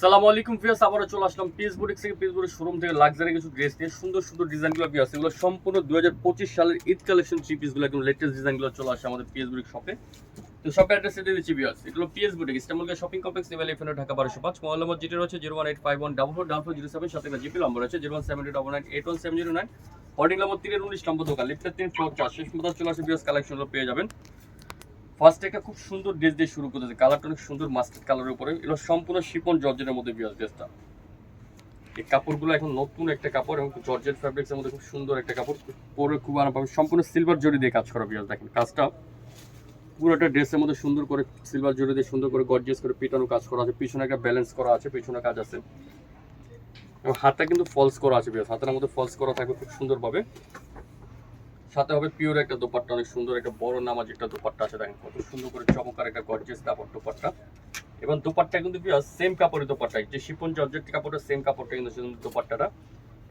সালামু আলাইকুম ফিয়াস আবারও চলে আসলাম পিস থেকে। পিস শোরুম থেকে লাক্সারি কিছু ড্রেস নিয়ে সুন্দর সুন্দর ডিজাইনগুলো পিয়াস এগুলো সম্পূর্ণ দুই হাজার পঁচিশ সালের ঈদ কালেকশন থ্রি পিসগুলো একদম লেটেস্ট ডিজাইনগুলো চলে আসে আমাদের পিএস বুটিক শপে তো শপের অ্যাড্রেস দিয়ে দিচ্ছি পিয়াস এগুলো পিএস বুটিক ইস্টামুলকে শপিং কমপ্লেক্স নেভেল এফএনও ঢাকা বারোশো পাঁচ। মোবাইল নম্বর যেটি রয়েছে zero one eight five one double four double four zero seven সাথে জিপি নম্বর রয়েছে zero one seven double nine eight one seven zero nine hoarding number তিনের উনিশ নম্বর দোকান লিফটের তিন ফ্লোর চার, শেষ মতো চলে আসে পিয়াস কালেকশনগুলো পেয়ে যাবেন। ফার্স্ট একটা খুব সুন্দর ড্রেস দিয়ে শুরু করতেছে কালারটা অনেক সুন্দর, মাস্টার্ড কালারের উপরে। এগুলো সম্পূর্ণ শিপন জর্জেটের মধ্যে বিয়াস ড্রেসটা এই কাপড়গুলো এখন নতুন একটা কাপড় এবং জর্জেট ফ্যাব্রিক্সের মধ্যে খুব সুন্দর একটা কাপড়। পরে খুব আরাম সম্পূর্ণ সিলভার জরি দিয়ে কাজ করা বিয়াস দেখেন। কাজটা পুরোটা ড্রেসের মধ্যে সুন্দর করে সিলভার জরি দিয়ে সুন্দর করে গর্জিয়াস করে পিটানো কাজ করা আছে। পিছনে একটা ব্যালেন্স করা আছে, পিছনে কাজ আছে। এবং হাতটা কিন্তু ফলস করা আছে বিয়াস হাতের মধ্যে ফলস করা থাকবে খুব সুন্দরভাবে। সাথে হবে পিওর একটা দোপাট্টা, অনেক সুন্দর একটা বড় নামাজ একটা দোপাট্টা আছে, দেখেন কত সুন্দর করে চমৎকার একটা গর্জিয়াস কাপড় দোপাট্টা। এবং দোপাট্টা কিন্তু সেম কাপড়ের দোপাট্টা যে শিপন জর্জেট কাপড়টা সেম কাপড়টা কিন্তু দোপাট্টাটা।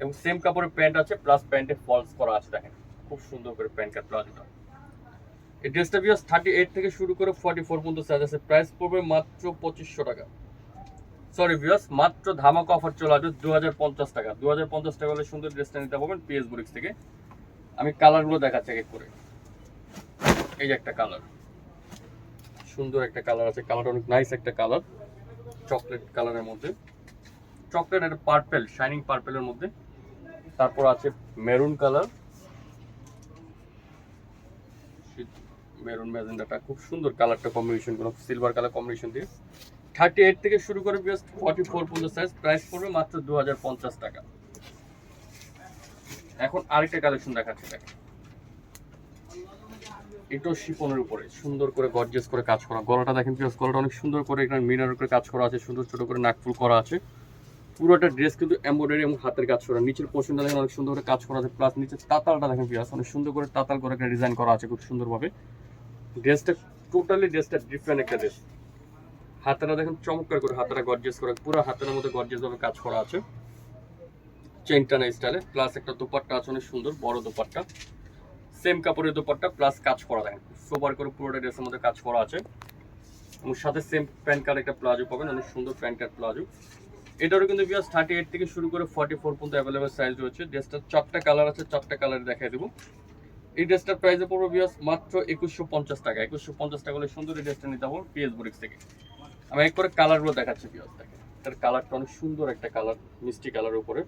এবং সেম কাপড়ের প্যান্ট আছে প্লাস প্যান্টে ফলস করা আছে, দেখেন, খুব সুন্দর করে প্যান্ট কাট প্লাজোটা এই ড্রেসটা বিয়াস থার্টি এইট থেকে শুরু করে ফর্টি ফোর পর্যন্ত সাইজ আছে প্রাইস পড়বে মাত্র পঁচিশশো টাকা। সরি বিয়াস মাত্র ধামাকা অফার চলে আসবে দু হাজার পঞ্চাশ টাকা। দু হাজার পঞ্চাশ টাকা হলে সুন্দর ড্রেসটা নিতে পারবেন পিএস বুরিক্স থেকে। আমি কালারগুলো দেখাচ্ছি এক করে। এই যে একটা কালার। সুন্দর একটা কালার আছে। কালারটা অনেক নাইস একটা কালার। চকলেট কালারের মধ্যে। চকলেট একটা পার্পেল শাইনিং পার্পেলের মধ্যে। তারপর আছে মেরুন কালার মেরুন ম্যাজেন্ডাটা খুব সুন্দর কালারটা কম্বিনেশন কোনো সিলভার কালার কম্বিনেশন দিয়ে। থার্টি এইট থেকে শুরু করে জাস্ট ফর্টি ফোর পর্যন্ত সাইজ প্রাইস পড়বে মাত্র দু হাজার পঞ্চাশ টাকা। এখন আরেকটা কালেকশন দেখাচ্ছি, দেখেন। এটাও শিপনের উপরে, সুন্দর করে গর্জেস করে কাজ করা। গলাটা দেখেন পিস গলাটা অনেক সুন্দর করে এখানে মিনার করে কাজ করা আছে, সুন্দর ছোট করে নাকফুল করা আছে। পুরোটা ড্রেস কিন্তু এমব্রয়ডারি এবং হাতের কাজ করা। নিচের পোর্শনটা দেখেন অনেক সুন্দর করে কাজ করা আছে প্লাস নিচে তাতালটা দেখেন পিয়াস অনেক সুন্দর করে তাতাল করে একটা ডিজাইন করা আছে খুব সুন্দরভাবে। ড্রেসটা টোটালি ড্রেসটা ডিফারেন্ট একটা ড্রেস হাতেরা দেখেন চমৎকার করে হাতেরা গর্জেস করে, পুরো হাতের মধ্যে গর্জেস ভাবে কাজ করা আছে। চেন টানা স্টাইলে প্লাস একটা দোপাট্টা আছে অনেক সুন্দর, বড় দোপাট্টা। সেম কাপড়ের দোপাট্টা প্লাস কাজ করা দেখেন, সোবার করে পুরোটা ড্রেসের মধ্যে কাজ করা আছে। এবং সাথে সেম প্যান্ট কার্ড একটা প্লাজো পাবেন, অনেক সুন্দর প্যান্ট কার্ড প্লাজো। এটারও কিন্তু বিয়াস থার্টি এইট থেকে শুরু করে ফর্টি ফোর পর্যন্ত অ্যাভেলেবেল সাইজ রয়েছে। ড্রেসটার চারটা কালার আছে, চারটা কালার দেখাই দেবো। এই ড্রেসটার প্রাইসে পড়বে বিয়াস মাত্র একুশশো পঞ্চাশ টাকা। একুশশো পঞ্চাশ টাকা হলে সুন্দর এই ড্রেসটা নিতে পারব পিএস বুরিক্স থেকে। আমি এক করে কালারগুলো দেখাচ্ছি বিয়াস দেখেন। এটার কালারটা অনেক সুন্দর একটা কালার, মিষ্টি কালারের উপরে।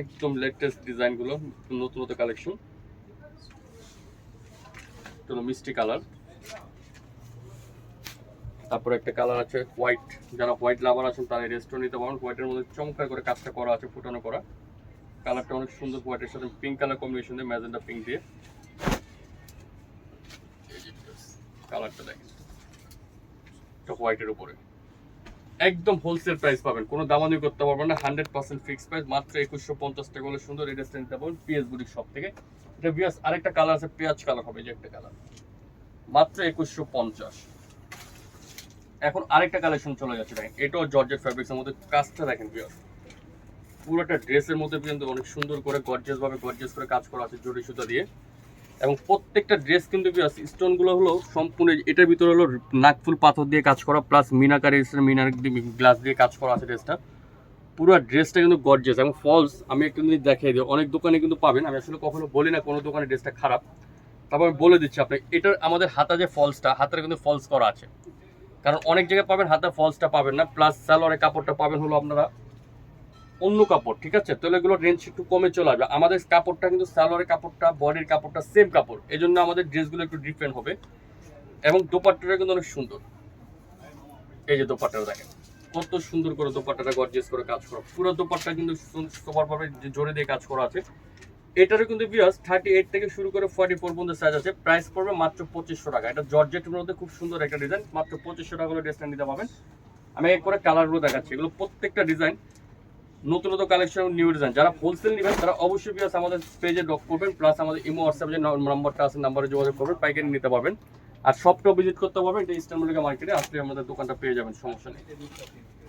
একদম লেটেস্ট ডিজাইনগুলো নতুন নতুন কালেকশন মিষ্টি কালার। তারপরে একটা কালার আছে হোয়াইট যারা হোয়াইট লাভার আছেন, তারা রেস্টুরেন্ট নিতে পারেন। হোয়াইটের মধ্যে চমৎকার করে কাজটা করা আছে, ফুটানো করা। কালারটা অনেক সুন্দর হোয়াইটের সাথে পিঙ্ক কালার কম্বিনেশন দিয়ে ম্যাজেন্ডা পিঙ্ক দিয়ে। কালারটা দেখেন। হোয়াইটের উপরে। একদম হোলসেল প্রাইস পাবেন। কোনো দামানি করতে পারবেন না হান্ড্রেড পার্সেন্ট ফিক্স প্রাইস মাত্র একুশশো পঞ্চাশ টাকা হলে সুন্দর এই ড্রেসটা নিতে পারবেন পিএস বুটিক শপ থেকে। এটা বিয়াস আরেকটা কালার আছে, পেঁয়াজ কালার হবে যে একটা কালার মাত্র একুশশো পঞ্চাশ। এখন আরেকটা কালেকশন চলে যাচ্ছে, দেখেন, এটাও জর্জেট ফ্যাব্রিক্সের মধ্যে, কাজটা দেখেন বিয়াস পুরোটা ড্রেসের মধ্যে কিন্তু অনেক সুন্দর করে গর্জিয়াস ভাবে গর্জিয়াস করে কাজ করা আছে জরি সুতা দিয়ে। এবং প্রত্যেকটা ড্রেস কিন্তু স্টোনগুলো হলো সম্পূর্ণ এটার ভিতরে হলো নাকফুল পাথর দিয়ে কাজ করা প্লাস মিনাকারি মিনার গ্লাস দিয়ে কাজ করা আছে ড্রেসটা পুরো ড্রেসটা কিন্তু গর্জিয়াস এবং ফলস আমি একটু জিনিস দেখিয়ে দিই, অনেক দোকানে কিন্তু পাবেন, আমি আসলে কখনো বলি না কোনো দোকানে ড্রেসটা খারাপ। তারপর আমি বলে দিচ্ছি আপনাকে, এটার আমাদের হাতা যে ফলসটা হাতের কিন্তু ফলস করা আছে। কারণ অনেক জায়গায় পাবেন হাতে ফলসটা পাবেন না প্লাস সালোয়ারের কাপড়টা পাবেন হলো আপনারা অন্য কাপড়, ঠিক আছে? তাহলে এগুলো রেঞ্জ একটু কমে চলে আসবে। আমাদের কাপড়টা কিন্তু সালোয়ারের কাপড়টা বডির কাপড়টা সেম কাপড়। এই জন্য আমাদের ড্রেসগুলো একটু ডিফারেন্ট হবে। এবং দোপাট্টাটা কিন্তু অনেক সুন্দর। এই যে দোপাট্টাটা দেখেন, কত সুন্দর করে দোপাট্টাটা গর্জিয়াস করে কাজ করা। পুরো দোপাট্টা কিন্তু সবার ভাবে জোরে দিয়ে কাজ করা আছে। এটারও কিন্তু বিয়াস থার্টি এইট থেকে শুরু করে ফর্টি ফোর পর্যন্ত সাইজ আছে। প্রাইস পড়বে মাত্র পঁচিশশো টাকা। এটা জর্জেটের মধ্যে খুব সুন্দর একটা ডিজাইন মাত্র পঁচিশশো টাকা করে ড্রেসটা নিতে পাবেন আমি এক করে কালারগুলো দেখাচ্ছি। এগুলো প্রত্যেকটা ডিজাইন নতুন নতুন কালেকশন নিউ ডিজাইন যারা হোলসেল নেবেন, তারা অবশ্যই বিয়াস আমাদের পেজে ডক করবেন প্লাস আমাদের ইমো হোয়াটসঅ্যাপে যে নাম্বারটা আছে নাম্বারে যোগাযোগ করবেন, পাইকারি নিতে পারবেন। আর শপটাও ভিজিট করতে পারবেন, এটা ইস্টার্ন মল্লিকা মার্কেটে আসলে আমাদের দোকানটা পেয়ে যাবেন, সমস্যা নেই।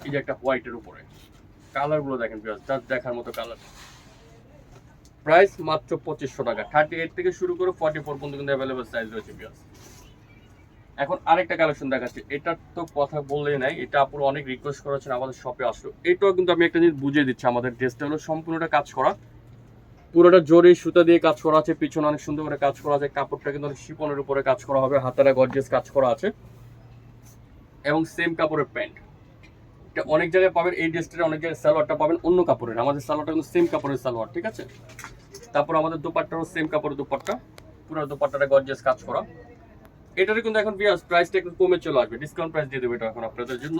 এই যে একটা হোয়াইটের উপরে। কালারগুলো দেখেন বিয়াস জাস্ট দেখার মতো কালার প্রাইস মাত্র পঁচিশশো টাকা। থার্টি এইট থেকে শুরু করে ফর্টি ফোর পর্যন্ত কিন্তু অ্যাভেলেবেল সাইজ রয়েছে বিয়াস এখন আরেকটা কালেকশন দেখাচ্ছি। এটার তো কথা বললেই নাই, এটা আপুর অনেক রিকোয়েস্ট করেছেন আমাদের শপে আসলো। এটাও কিন্তু আমি একটা জিনিস বুঝিয়ে দিচ্ছি, আমাদের ড্রেসটা হলো সম্পূর্ণটা কাজ করা। পুরোটা জোরে সুতা দিয়ে কাজ করা আছে, পিছনে অনেক সুন্দর করে কাজ করা আছে, কাপড়টা কিন্তু অনেক শিপনের উপরে কাজ করা হবে, হাতারা গর্জেস কাজ করা আছে। এবং সেম কাপড়ের প্যান্ট। এটা অনেক জায়গায় পাবেন, এই ড্রেসটা অনেক জায়গায় সালোয়ারটা পাবেন অন্য কাপড়ের। আমাদের সালোয়ারটা কিন্তু সেম কাপড়ের সালোয়ার, ঠিক আছে? তারপর আমাদের দুপাট্টারও সেম কাপড়ের দুপাট্টা। পুরো দুপাট্টাটা গর্জেস কাজ করা। এটারও কিন্তু এখন বিয়াস প্রাইসটা একটু কমে চলে আসবে। ডিসকাউন্ট প্রাইস দিয়ে দেবো এটা এখন আপনাদের জন্য।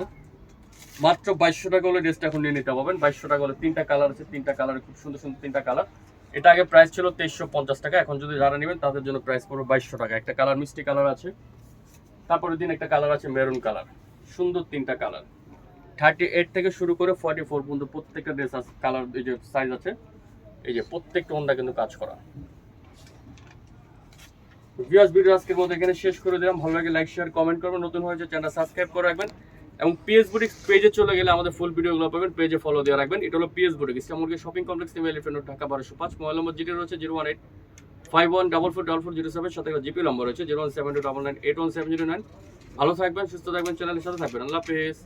মাত্র বাইশশো টাকা হলে ড্রেসটা এখন নিয়ে নিতে পারবেন। বাইশশো টাকা হলে তিনটা কালার আছে। তিনটা কালার খুব সুন্দর সুন্দর তিনটা কালার এটা আগে প্রাইস ছিল তেইশশো পঞ্চাশ টাকা। এখন যদি যারা নেবেন, তাদের জন্য প্রাইস পড়বে বাইশশো টাকা। একটা কালার মিষ্টি কালার আছে। তারপরে দিন একটা কালার আছে মেরুন কালার সুন্দর তিনটা কালার থার্টি এইট থেকে শুরু করে ফর্টি ফোর পর্যন্ত প্রত্যেকটা ড্রেস আছে কালার এই যে সাইজ আছে, এই যে প্রত্যেকটা ওনটা কিন্তু কাজ করা। ভিউয়ার্স ভিডিও আজকের মতো এখানে শেষ করে দিলাম। ভালো লাগে লাইক শেয়ার কমেন্ট করবেন। নতুন হয়েছে চ্যানেল সাবস্ক্রাইব করে রাখবেন। এবং পিএস বুটিক পেজে চলে গেলে আমাদের ফুল ভিডিওগুলো পাবেন। পেজে ফলো দিয়ে রাখবেন। এটা হলো PS boutique ইসলামুরগি shopping complex new elephant Dhaka বারোশো পাঁচ মোবাইল নম্বর জিটি রয়েছে zero one eight five one double four double four zero seven সাথে জিপি নম্বর রয়েছে zero one seven two double nine eight one seven zero nine ভালো থাকবেন, সুস্থ থাকবেন চ্যানেলের সাথে থাকবেন। আল্লাহ হাফেজ।